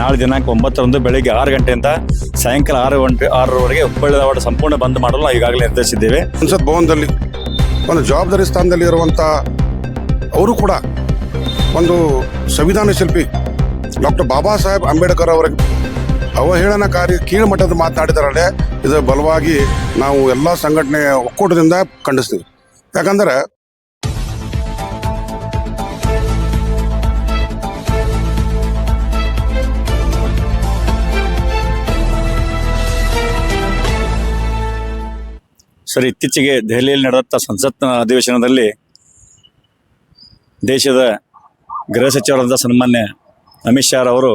ನಾಳೆ ದಿನಾಂಕ ಒಂಬತ್ತರಂದು ಬೆಳಿಗ್ಗೆ ಆರು ಗಂಟೆಯಿಂದ ಸಾಯಂಕಾಲ ಆರು ಗಂಟೆ ಆರರವರೆಗೆ ಹುಬ್ಬಳ್ಳಿ ಧಾರವಾಡ ಸಂಪೂರ್ಣ ಬಂದ್ ಮಾಡಲು ನಾವು ಈಗಾಗಲೇ ನಿರ್ಧರಿಸಿದ್ದೇವೆ. ಸಂಸತ್ ಭವನದಲ್ಲಿ, ಒಂದು ಜವಾಬ್ದಾರಿ ಸ್ಥಾನದಲ್ಲಿ ಇರುವಂಥ ಅವರು ಕೂಡ ಒಂದು ಸಂವಿಧಾನ ಶಿಲ್ಪಿ. ಡಾಕ್ಟರ್ ಬಾಬಾ ಸಾಹೇಬ್ ಅಂಬೇಡ್ಕರ್ ಅವರ ಅವಹೇಳನಕಾರಿ ಕೀಳುಮಟ್ಟದ ಮಾತನಾಡಿದಾರೆ ಇದರ ಬಲವಾಗಿ ನಾವು ಎಲ್ಲ ಸಂಘಟನೆ ಒಕ್ಕೂಟದಿಂದ ಖಂಡಿಸ್ತೀವಿ. ಯಾಕಂದ್ರೆ ಸರ್, ಇತ್ತೀಚೆಗೆ ದೆಹಲಿಯಲ್ಲಿ ನಡೆದಂಥ ಸಂಸತ್ ಅಧಿವೇಶನದಲ್ಲಿ ದೇಶದ ಗೃಹ ಸಚಿವರಾದ ಸನ್ಮಾನ್ಯ ಅಮಿತ್ ಶಾ ಅವರು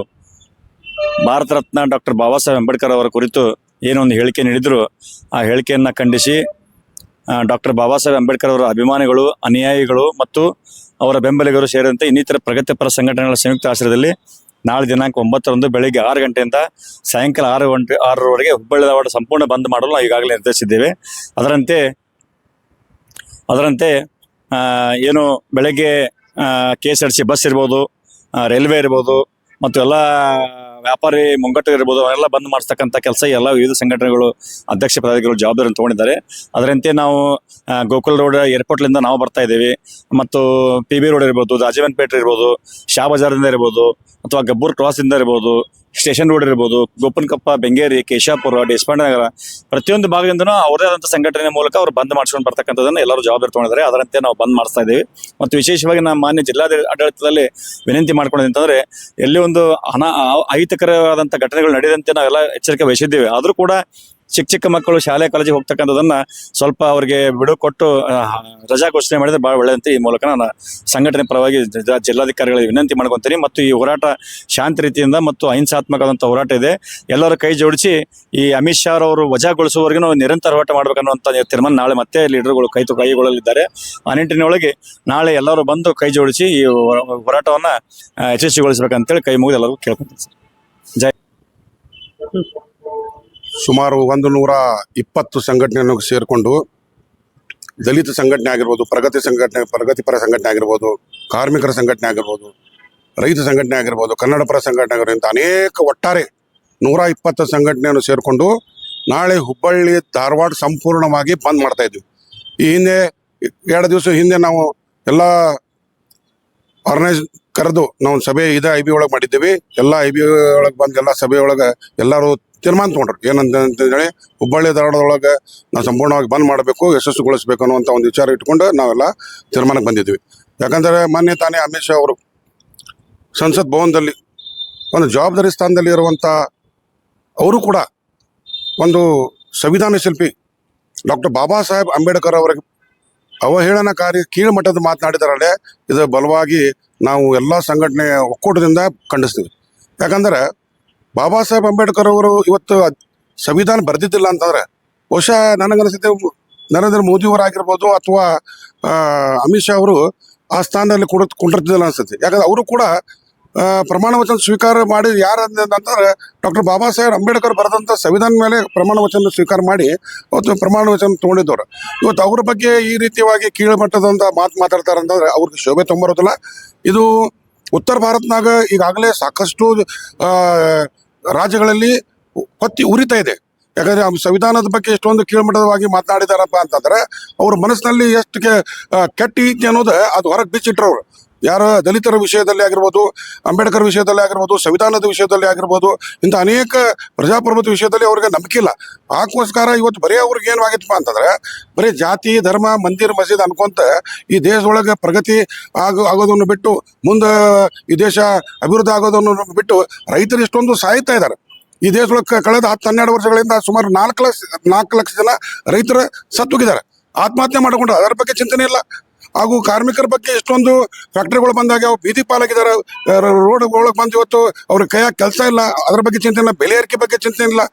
ಭಾರತ ರತ್ನ ಡಾಕ್ಟರ್ ಬಾಬಾ ಸಾಹೇಬ್ ಅಂಬೇಡ್ಕರ್ ಅವರ ಕುರಿತು ಏನೊಂದು ಹೇಳಿಕೆ ನೀಡಿದ್ರು. ಆ ಹೇಳಿಕೆಯನ್ನು ಖಂಡಿಸಿ ಡಾಕ್ಟರ್ ಬಾಬಾ ಸಾಹೇಬ್ ಅಂಬೇಡ್ಕರ್ ಅವರ ಅಭಿಮಾನಿಗಳು, ಅನುಯಾಯಿಗಳು ಮತ್ತು ಅವರ ಬೆಂಬಲಿಗರು ಸೇರಿದಂತೆ ಇನ್ನಿತರ ಪ್ರಗತಿಪರ ಸಂಘಟನೆಗಳ ಸಂಯುಕ್ತ ಆಶ್ರಯದಲ್ಲಿ ನಾಳೆ ದಿನಾಂಕ ಒಂಬತ್ತರಂದು ಬೆಳಗ್ಗೆ ಆರು ಗಂಟೆಯಿಂದ ಸಾಯಂಕಾಲ ಆರು ಗಂಟೆ ಆರರವರೆಗೆ ಹುಬ್ಬಳ್ಳಿ ಧಾರವಾಡ ಸಂಪೂರ್ಣ ಬಂದ್ ಮಾಡಲು ನಾವು ಈಗಾಗಲೇ ನಿರ್ಧರಿಸಿದ್ದೇವೆ. ಅದರಂತೆ ಅದರಂತೆ ಏನು ಬೆಳಗ್ಗೆ K S R T C ಇರ್ಬೋದು ರೈಲ್ವೆ ಇರ್ಬೋದು, ಮತ್ತು ಎಲ್ಲ ವ್ಯಾಪಾರಿ ಮುಂಗಟ್ಟು ಇರ್ಬೋದು ಅವರೆಲ್ಲ ಬಂದ್ ಮಾಡಿಸ್ತಕ್ಕಂಥ ಕೆಲಸ ಎಲ್ಲ ವಿವಿಧ ಸಂಘಟನೆಗಳು, ಅಧ್ಯಕ್ಷ ಪದಾಧಿಕಾರಿಗಳು, ಜವಾಬ್ದಾರಿಯನ್ನು ತಗೊಂಡಿದ್ದಾರೆ. ಅದರಂತೆ ನಾವು ಗೋಕುಲ್ ರೋಡ್ ಏರ್ಪೋರ್ಟ್ಲಿಂದ ನಾವು ಬರ್ತಾ ಇದ್ದೀವಿ. ಮತ್ತು ಪಿ ಬಿ ರೋಡ್ ಇರ್ಬೋದು ರಾಜವನ್ಪೇಟೆ ಇರ್ಬೋದು, ಶಾ ಬಜಾರ್ದಿಂದ ಇರ್ಬೋದು, ಅಥವಾ ಗಬ್ಬೂರ್ ಕ್ರಾಸಿಂದ ಇರ್ಬೋದು ಸ್ಟೇಷನ್ ರೋಡ್ ಇರ್ಬೋದು ಗೋಪನಕಪ್ಪ ಬೆಂಗೇರಿ ಕೇಶಾಪುರ ದೇಶಪಾಂಡೆ ನಗರ ಪ್ರತಿಯೊಂದು ಭಾಗದಿಂದನೂ ಅವರೇ ಆದಂಥ ಸಂಘಟನೆ ಮೂಲಕ ಅವ್ರು ಬಂದ್ ಮಾಡ್ಸ್ಕೊಂಡು ಬರ್ತಕ್ಕಂಥದ್ದನ್ನು ಎಲ್ಲರೂ ಜವಾಬ್ದಾರಿ ತಗೊಂಡಿದ್ದಾರೆ. ಅದರಂತೆ ನಾವು ಬಂದ್ ಮಾಡಿಸ್ತಾ ಇದ್ದೀವಿ. ಮತ್ತು ವಿಶೇಷವಾಗಿ ನಮ್ಮ ಮಾನ್ಯ ಜಿಲ್ಲಾ ಆಡಳಿತದಲ್ಲಿ ವಿನಂತಿ ಮಾಡ್ಕೊಂಡಿದೆ ಅಂತಂದ್ರೆ, ಎಲ್ಲಿ ಒಂದು ಅನ ಅಹಿತಕರವಾದಂತಹ ಘಟನೆಗಳು ನಡೆದಂತೆ ನಾವೆಲ್ಲ ಎಚ್ಚರಿಕೆ ವಹಿಸಿದ್ದೀವಿ. ಆದರೂ ಕೂಡ ಚಿಕ್ಕ ಚಿಕ್ಕ ಮಕ್ಕಳು ಶಾಲೆ ಕಾಲೇಜಿಗೆ ಹೋಗ್ತಕ್ಕಂಥದ್ದನ್ನ ಸ್ವಲ್ಪ ಅವರಿಗೆ ಬಿಡು ಕೊಟ್ಟು ರಜಾ ಘೋಷಣೆ ಮಾಡಿದ್ರೆ ಬಹಳ ಒಳ್ಳೆಯಂತ ಈ ಮೂಲಕ ನಾನು ಸಂಘಟನೆ ಪರವಾಗಿ ಜಿಲ್ಲಾಧಿಕಾರಿಗಳಿಗೆ ವಿನಂತಿ ಮಾಡ್ಕೊತೀನಿ. ಮತ್ತು ಈ ಹೋರಾಟ ಶಾಂತ ರೀತಿಯಿಂದ ಮತ್ತು ಅಹಿಂಸಾತ್ಮಕವಾದಂಥ ಹೋರಾಟ ಇದೆ. ಎಲ್ಲರೂ ಕೈ ಜೋಡಿಸಿ ಈ ಅಮಿತ್ ಶಾ ಅವರು ವಜಾಗೊಳಿಸುವವರೆಗೂ ನಾವು ನಿರಂತರ ಹೋರಾಟ ಮಾಡ್ಬೇಕನ್ನುವಂಥ ತೀರ್ಮಾನ ನಾಳೆ ಮತ್ತೆ ಲೀಡರ್ಗಳು ಕೈ ಕೈಗೊಳ್ಳಲಿದ್ದಾರೆ. ಆ ನಿಟ್ಟಿನೊಳಗೆ ನಾಳೆ ಎಲ್ಲರೂ ಬಂದು ಕೈ ಜೋಡಿಸಿ ಈ ಹೋರಾಟವನ್ನು ಯಶಸ್ವಿಗೊಳಿಸ್ಬೇಕಂತೇಳಿ ಕೈ ಮುಗಿದು ಎಲ್ಲರಿಗೂ ಕೇಳ್ಕೊತೀನಿ ಸರ್. ಜೈ. ಸುಮಾರು ಒಂದು ನೂರ ಇಪ್ಪತ್ತು ಸಂಘಟನೆಯನ್ನು ಸೇರಿಕೊಂಡು ದಲಿತ ಸಂಘಟನೆ ಆಗಿರ್ಬೋದು, ಪ್ರಗತಿ ಸಂಘಟನೆ, ಪ್ರಗತಿಪರ ಸಂಘಟನೆ ಆಗಿರ್ಬೋದು, ಕಾರ್ಮಿಕರ ಸಂಘಟನೆ ಆಗಿರ್ಬೋದು, ರೈತ ಸಂಘಟನೆ ಆಗಿರ್ಬೋದು ಕನ್ನಡ ಪರ ಸಂಘಟನೆ ಆಗಿರ್ಬೋದು, ಇಂಥ ಅನೇಕ ಒಟ್ಟಾರೆ ನೂರ ಇಪ್ಪತ್ತು ಸಂಘಟನೆಯನ್ನು ಸೇರಿಕೊಂಡು ನಾಳೆ ಹುಬ್ಬಳ್ಳಿ, ಧಾರವಾಡ ಸಂಪೂರ್ಣವಾಗಿ ಬಂದ್ ಮಾಡ್ತಾ ಇದ್ವಿ. ಈ ಹಿಂದೆ ಎರಡು ದಿವಸ ಹಿಂದೆ ನಾವು ಎಲ್ಲ ಆರ್ಗನೈಸ್ ಕರೆದು ನಾವು ಸಭೆ ಇದೇ ಐ ಬಿ ಒಳಗೆ ಮಾಡಿದ್ದೀವಿ. ಎಲ್ಲ ಐ ಬಿ ಒಳಗೆ ಬಂದು ಎಲ್ಲ ಸಭೆ ಒಳಗೆ ಎಲ್ಲರೂ ತೀರ್ಮಾನ ತೊಗೊಂಡ್ರು. ಏನಂತ ಅಂತೇಳಿ ಹುಬ್ಬಳ್ಳಿ ಧಾರವಾಡದೊಳಗೆ ನಾವು ಸಂಪೂರ್ಣವಾಗಿ ಬಂದ್ ಮಾಡಬೇಕು, ಯಶಸ್ಸುಗೊಳಿಸಬೇಕು ಅನ್ನುವಂಥ ಒಂದು ವಿಚಾರ ಇಟ್ಕೊಂಡು ನಾವೆಲ್ಲ ತೀರ್ಮಾನಕ್ಕೆ ಬಂದಿದ್ವಿ. ಯಾಕಂದರೆ ಮೊನ್ನೆ ತಾನೇ ಅಮಿತ್ ಶಾ ಅವರು ಸಂಸತ್ ಭವನದಲ್ಲಿ, ಒಂದು ಜವಾಬ್ದಾರಿ ಸ್ಥಾನದಲ್ಲಿ ಇರುವಂಥ ಅವರು ಕೂಡ ಒಂದು ಸಂವಿಧಾನ ಶಿಲ್ಪಿ ಡಾಕ್ಟರ್ ಬಾಬಾ ಸಾಹೇಬ್ ಅಂಬೇಡ್ಕರ್ ಅವರಿಗೆ ಅವಹೇಳನಕಾರಿ ಕೀಳುಮಟ್ಟದ ಮಾತನಾಡಿದಾರಲ್ಲೇ ಇದು ಬಲವಾಗಿ ನಾವು ಎಲ್ಲ ಸಂಘಟನೆ ಒಕ್ಕೂಟದಿಂದ ಖಂಡಿಸ್ತೀವಿ. ಯಾಕಂದ್ರೆ ಬಾಬಾ ಸಾಹೇಬ್ ಅಂಬೇಡ್ಕರ್ ಅವರು ಇವತ್ತು ಸಂವಿಧಾನ ಬರೆದಿದ್ದಿಲ್ಲ ಅಂತಂದ್ರೆ ಬಹುಶಃ ನನಗನ್ಸುತ್ತೆ ನರೇಂದ್ರ ಮೋದಿಯವರಾಗಿರ್ಬೋದು ಅಥವಾ ಅಮಿತ್ ಶಾ ಅವರು ಆ ಸ್ಥಾನದಲ್ಲಿ ಕೂಡ ಕುಂಡಿರ್ತಿದ್ದಿಲ್ಲ ಅನ್ಸುತ್ತೆ. ಯಾಕಂದ್ರೆ ಅವರು ಕೂಡ ಪ್ರಮಾಣ ವಚನ ಸ್ವೀಕಾರ ಮಾಡಿ ಯಾರು ಅಂತಂದ್ರೆ ಡಾಕ್ಟರ್ ಬಾಬಾ ಸಾಹೇಬ್ ಅಂಬೇಡ್ಕರ್ ಬರೆದಂಥ ಸಂವಿಧಾನ ಮೇಲೆ ಪ್ರಮಾಣ ವಚನ ಸ್ವೀಕಾರ ಮಾಡಿ ಅವತ್ತು ಪ್ರಮಾಣ ವಚನ ತೊಗೊಂಡಿದ್ದವ್ರು. ಇವತ್ತು ಅವ್ರ ಬಗ್ಗೆ ಈ ರೀತಿಯಾಗಿ ಕೀಳುಮಟ್ಟದಂತ ಮಾತು ಮಾತಾಡ್ತಾರೆ ಅಂತಂದ್ರೆ ಅವ್ರಿಗೆ ಶೋಭೆ ತೊಂಬರೋದಿಲ್ಲ. ಇದು ಉತ್ತರ ಭಾರತನಾಗ ಈಗಾಗಲೇ ಸಾಕಷ್ಟು ರಾಜ್ಯಗಳಲ್ಲಿ ಹೊತ್ತಿ ಉರಿತಾ ಇದೆ. ಯಾಕಂದರೆ ಸಂವಿಧಾನದ ಬಗ್ಗೆ ಎಷ್ಟೊಂದು ಕೀಳ್ಮಟ್ಟದವಾಗಿ ಮಾತನಾಡಿದಾರಪ್ಪ ಅಂತಂದ್ರೆ ಅವ್ರ ಮನಸ್ಸಿನಲ್ಲಿ ಎಷ್ಟು ಕೆ- ಆ, ಕೆಟ್ಟ ಐತಿ ಅನ್ನೋದು ಅದು ಹೊರಗೆ ಬಿಚ್ಚಿಟ್ರು ಅವರು. ಯಾರ ದಲಿತರ ವಿಷಯದಲ್ಲಿ ಆಗಿರ್ಬೋದು, ಅಂಬೇಡ್ಕರ್ ವಿಷಯದಲ್ಲಿ ಆಗಿರ್ಬೋದು, ಸಂವಿಧಾನದ ವಿಷಯದಲ್ಲಿ ಆಗಿರ್ಬೋದು, ಇಂಥ ಅನೇಕ ಪ್ರಜಾಪ್ರಭುತ್ವ ವಿಷಯದಲ್ಲಿ ಅವ್ರಿಗೆ ನಂಬಿಕೆ ಇಲ್ಲ. ಆಕೋಸ್ಕರ ಇವತ್ತು ಬರೀ ಅವ್ರಿಗೆ ಏನು ಆಗಿತ್ತಪ್ಪ ಅಂತಂದ್ರೆ, ಬರೀ ಜಾತಿ, ಧರ್ಮ, ಮಂದಿರ, ಮಸೀದ್ ಅನ್ಕೊಂತ ಈ ದೇಶದೊಳಗೆ ಪ್ರಗತಿ ಆಗೋ, ಆಗೋದನ್ನು ಬಿಟ್ಟು, ಮುಂದೆ ಈ ದೇಶ ಅಭಿವೃದ್ಧಿ ಆಗೋದನ್ನು ಬಿಟ್ಟು ರೈತರು ಇಷ್ಟೊಂದು ಸಾಯ್ತಾ ಇದ್ದಾರೆ. ಈ ದೇಶದೊಳಗೆ ಕಳೆದ ಹತ್ತು ಹನ್ನೆರಡು ವರ್ಷಗಳಿಂದ ಸುಮಾರು ನಾಲ್ಕು ಲಕ್ಷ ನಾಲ್ಕು ಲಕ್ಷ ಜನ ರೈತರು ಸತ್ತೋಗಿದ್ದಾರೆ. ಆತ್ಮಹತ್ಯೆ ಮಾಡಿಕೊಂಡ್ರೆ ಅದರ ಬಗ್ಗೆ ಚಿಂತನೆ ಇಲ್ಲ. ಹಾಗೂ ಕಾರ್ಮಿಕರ ಬಗ್ಗೆ ಎಷ್ಟೊಂದು ಫ್ಯಾಕ್ಟ್ರಿಗಳು ಬಂದಾಗ ಅವ್ರು ಬೀದಿ ಪಾಲಾಗಿದ್ದಾರೆ. ರೋಡ್ ಒಳಗೆ ಬಂದು ಇವತ್ತು ಅವ್ರ ಕೈಯಾಗ ಕೆಲಸ ಇಲ್ಲ. ಅದ್ರ ಬಗ್ಗೆ ಚಿಂತನೆ ಇಲ್ಲ. ಬೆಲೆ ಏರಿಕೆ ಬಗ್ಗೆ ಚಿಂತನೆ ಇಲ್ಲ.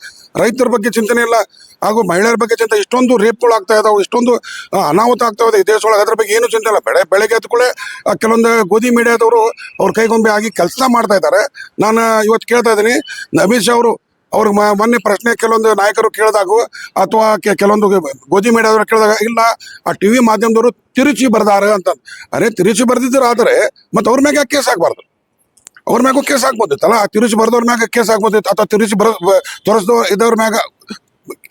ರೈತರ ಬಗ್ಗೆ ಚಿಂತನೆ ಇಲ್ಲ. ಹಾಗೂ ಮಹಿಳೆಯರ ಬಗ್ಗೆ ಚಿಂತೆ, ಇಷ್ಟೊಂದು ರೇಪ್ಗಳು ಆಗ್ತಾ ಇದಾವೆ. ಇಷ್ಟೊಂದು ಅನಾಹುತ ಆಗ್ತಾ ಇದೆ ಈ ದೇಶದೊಳಗೆ. ಅದ್ರ ಬಗ್ಗೆ ಏನು ಚಿಂತೆ ಇಲ್ಲ. ಬೆಳೆ, ಬೆಳಗ್ಗೆ ಎದ್ದ ಕೂಡಲೇ ಕೆಲವೊಂದು ಗೋಧಿ ಮೀಡಿಯಾದವರು ಅವ್ರ ಕೈಗೊಂಬೆ ಆಗಿ ಕೆಲಸ ಮಾಡ್ತಾ ಇದ್ದಾರೆ. ನಾನು ಇವತ್ತು ಕೇಳ್ತಾ ಇದ್ದೀನಿ ಅಮಿತ್ ಶಾ ಅವರು ಅವ್ರಿಗೆ ಮೊನ್ನೆ ಪ್ರಶ್ನೆ ಕೆಲವೊಂದು ನಾಯಕರು ಕೇಳಿದಾಗ ಅಥವಾ ಕೆಲವೊಂದು ಗೋಧಿ ಮೀಡಿಯಾದವ್ರು ಕೇಳಿದಾಗ, ಇಲ್ಲ, ಆ ಟಿವಿ ಮಾಧ್ಯಮದವರು ತಿರುಚಿ ಬರ್ದಾರ ಅಂತ ಅರೆ, ತಿರುಚಿ ಬರ್ದಿದ್ರು ಆದರೆ, ಮತ್ತು ಅವ್ರ ಮ್ಯಾಗೆ ಕೇಸ್ ಆಗಬಾರ್ದು? ಅವ್ರ ಮ್ಯಾಗೂ ಕೇಸ್ ಆಗ್ಬೋದಿತ್ತಲ್ಲ? ತಿರುಚಿ ಬರೆದವ್ರ ಮ್ಯಾಗ ಕೇಸ್ ಆಗ್ಬೋದಿತ್ತು, ಅಥವಾ ತಿರುಚಿ ಬರ ತೋರಿಸ್ದವ್ರ ಇದ್ದವ್ರ ಮ್ಯಾಗ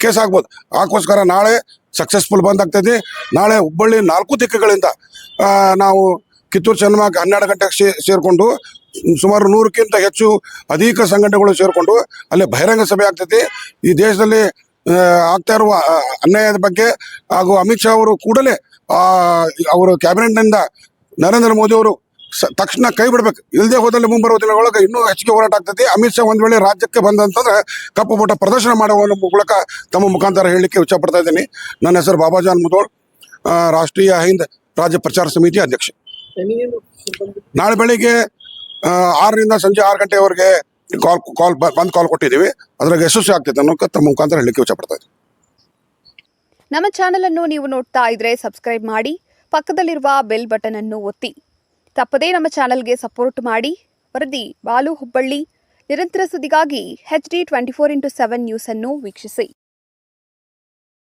ಕೇಸ್ ಆಗ್ಬೋದು. ಆಕೋಸ್ಕರ ನಾಳೆ ಸಕ್ಸಸ್ಫುಲ್ ಬಂದ್ ಆಗ್ತೈತಿ. ನಾಳೆ ಹುಬ್ಬಳ್ಳಿ ನಾಲ್ಕು ದಿಕ್ಕುಗಳಿಂದ ನಾವು ಕಿತ್ತೂರು ಚೆನ್ನಮ್ಮ ಹನ್ನೆರಡು ಗಂಟೆಗೆ ಸೇ ಸೇರಿಕೊಂಡು ಸುಮಾರು ನೂರಕ್ಕಿಂತ ಹೆಚ್ಚು ಅಧಿಕ ಸಂಘಟನೆಗಳು ಸೇರಿಕೊಂಡು ಅಲ್ಲಿ ಬಹಿರಂಗ ಸಭೆ ಆಗ್ತೈತಿ. ಈ ದೇಶದಲ್ಲಿ ಆಗ್ತಾ ಇರುವ ಅನ್ಯಾಯದ ಬಗ್ಗೆ ಹಾಗೂ ಅಮಿತ್ ಶಾ ಅವರು ಕೂಡಲೇ ಅವರು ಕ್ಯಾಬಿನೆಟ್ನಿಂದ ನರೇಂದ್ರ ಮೋದಿ ಅವರು ತಕ್ಷಣ ಕೈ ಬಿಡ್ಬೇಕು. ಇಲ್ಲದೆ ಹೋದಲ್ಲಿ ಮುಂಬರುವ ದಿನಗಳೊಳಗೆ ಇನ್ನೂ ಹೆಚ್ಚಿಗೆ ಹೋರಾಟ ಆಗ್ತೈತಿ. ಅಮಿತ್ ಶಾ ಒಂದು ವೇಳೆ ರಾಜ್ಯಕ್ಕೆ ಬಂದಂತಂದ್ರೆ ಕಪ್ಪು ಪುಟ್ಟ ಪ್ರದರ್ಶನ ಮಾಡುವ ಮೂಲಕ ತಮ್ಮ ಮುಖಾಂತರ ಹೇಳಲಿಕ್ಕೆ ಇಚ್ಛಪಡ್ತಾ ಇದ್ದೀನಿ. ನನ್ನ ಹೆಸರು ಬಾಬಾಜಾನ್ ಮುದೋಳ್ ರಾಷ್ಟ್ರೀಯ ಹಿಂದ್ ರಾಜ್ಯ ಪ್ರಚಾರ ಸಮಿತಿ ಅಧ್ಯಕ್ಷ. ನಾಳೆ ಬೆಳಿಗ್ಗೆ ಆರರಿಂದ ಸಂಜೆ ಆರು ಗಂಟೆವರೆಗೆ ಕಾಲ್ ಕಾಲ್ ಬಂದ್ ಕಾಲ್ ಕೊಟ್ಟಿದ್ದೀವಿ. ಅದ್ರಾಗ ಯಶಸ್ವಿ ಆಗ್ತೈತೆ ಅನ್ನೋಕೆ ತಮ್ಮ ಮುಖಾಂತರ ಹೇಳಲಿಕ್ಕೆ ಇಚ್ಛಪಡ್ತಾ ಇದ್ದೀವಿ ನಮ್ಮ ಚಾನೆಲ್ ಅನ್ನು ನೀವು ನೋಡ್ತಾ ಇದ್ರೆ ಸಬ್ಸ್ಕ್ರೈಬ್ ಮಾಡಿ, ಪಕ್ಕದಲ್ಲಿರುವ ಬೆಲ್ ಬಟನ್ ಅನ್ನು ಒತ್ತಿ. ತಪ್ಪದೇ ನಮ್ಮ ಚಾನೆಲ್ಗೆ ಸಪೋರ್ಟ್ ಮಾಡಿ. ವರದಿ ಬಾಲು ಹುಬ್ಬಳ್ಳಿ. ನಿರಂತರ ಸುದ್ದಿಗಾಗಿ H D twenty four into seven news ಅನ್ನು ವೀಕ್ಷಿಸಿ.